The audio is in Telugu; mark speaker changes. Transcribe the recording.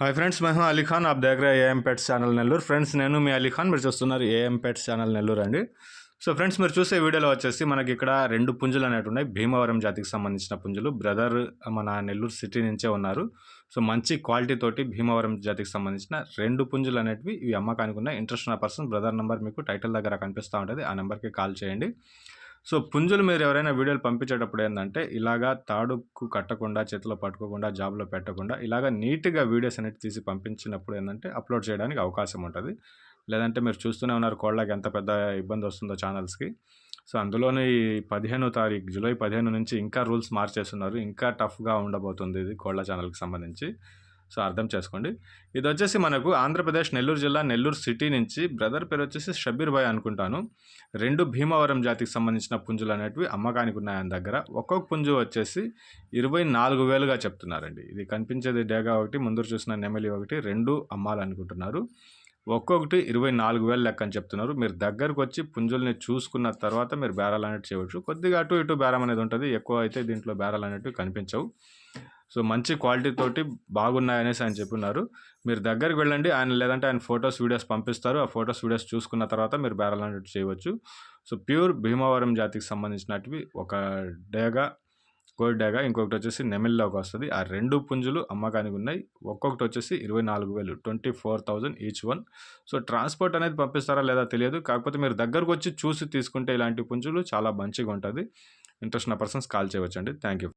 Speaker 1: హాయ్ ఫ్రెండ్స్ మేము అలీ ఖాన్ ఆప్ దగ్గర AM pets channel Nellore friends నేను మీ అలీ ఖాన్ మీరు చూస్తున్నారు ఏఎం పెట్స్ ఛానల్ నెల్లూరు అండి। సో ఫ్రెండ్స్ మీరు చూసే వీడియోలో వచ్చేసి మనకి ఇక్కడ రెండు పుంజులు అనేవి ఉన్నాయి. భీమవరం జాతికి సంబంధించిన పుంజులు. బ్రదర్ మన నెల్లూరు సిటీ నుంచే ఉన్నారు. సో మంచి క్వాలిటీ తోటి భీమవరం జాతికి సంబంధించిన రెండు పుంజులు అనేటివి ఇవి అమ్మకానికి ఉన్నాయి. ఇంట్రెస్ట్ ఉన్న పర్సన్ బ్రదర్ నెంబర్ మీకు టైటిల్ దగ్గర కనిపిస్తూ ఉంటుంది. ఆ నెంబర్కి కాల్ చేయండి. సో పుంజులు మీరు ఎవరైనా వీడియోలు పంపించేటప్పుడు ఏంటంటే ఇలాగా తాడుకు కట్టకుండా చేతిలో పట్టుకోకుండా జాబ్లో పెట్టకుండా ఇలాగా నీట్గా వీడియోస్ అనేవి తీసి పంపించినప్పుడు ఏంటంటే అప్లోడ్ చేయడానికి అవకాశం ఉంటుంది. లేదంటే మీరు చూస్తూనే ఉన్నారు కోళ్ళకి ఎంత పెద్ద ఇబ్బంది వస్తుందో ఛానల్స్కి. సో అందులోనే ఈ పదిహేనో తారీఖు జూలై పదిహేను నుంచి ఇంకా రూల్స్ మార్చేస్తున్నారు. ఇంకా టఫ్గా ఉండబోతుంది ఇది కోళ్ళ ఛానల్కి సంబంధించి. సో అర్థం చేసుకోండి. ఇది వచ్చేసి మనకు ఆంధ్రప్రదేశ్ నెల్లూరు జిల్లా నెల్లూరు సిటీ నుంచి బ్రదర్ పేరు వచ్చేసి షబీర్ భాయ్ అనుకుంటాను. రెండు భీమవరం జాతికి సంబంధించిన పుంజులు అనేటివి అమ్మకానికి ఉన్నాయి ఆయన దగ్గర. ఒక్కొక్క పుంజు వచ్చేసి ఇరవై నాలుగు వేలుగా చెప్తున్నారండి. ఇది కనిపించేది డేగా ఒకటి ముందు చూసిన నెమలి ఒకటి రెండు అమ్మాలనుకుంటున్నారు ఒక్కొక్కటి ఇరవై నాలుగు వేలు లెక్క అని చెప్తున్నారు. మీరు దగ్గరకు వచ్చి పుంజుల్ని చూసుకున్న తర్వాత మీరు బేరాలు అనేవి చేయవచ్చు. కొద్దిగా అటు ఇటు బేరం అనేది ఉంటుంది. ఎక్కువ అయితే దీంట్లో బేరాలు అనేటివి కనిపించవు. సో మంచి క్వాలిటీ తోటి బాగున్నాయనేసి ఆయన చెప్పున్నారు మీరు దగ్గరికి వెళ్ళండి. ఆయన లేదంటే ఆయన ఫొటోస్ వీడియోస్ పంపిస్తారు. ఆ ఫొటోస్ వీడియోస్ చూసుకున్న తర్వాత మీరు బ్యారల్ అనేవి చేయవచ్చు. సో ప్యూర్ భీమవరం జాతికి సంబంధించినటివి. ఒక డేగా కోడి డేగా ఇంకొకటి వచ్చేసి నెమిల్లోకి వస్తుంది. ఆ రెండు పుంజులు అమ్మకానికి ఉన్నాయి. ఒక్కొక్కటి వచ్చేసి ఇరవై నాలుగు వేలు twenty four thousand each one so transport అనేది పంపిస్తారా లేదా తెలియదు. కాకపోతే మీరు దగ్గరకు వచ్చి చూసి తీసుకుంటే ఇలాంటి పుంజులు చాలా మంచిగా ఉంటుంది ఇంట్రెస్ట్ ఉన్న పర్సన్స్ కాల్ చేయవచ్చండి. Thank you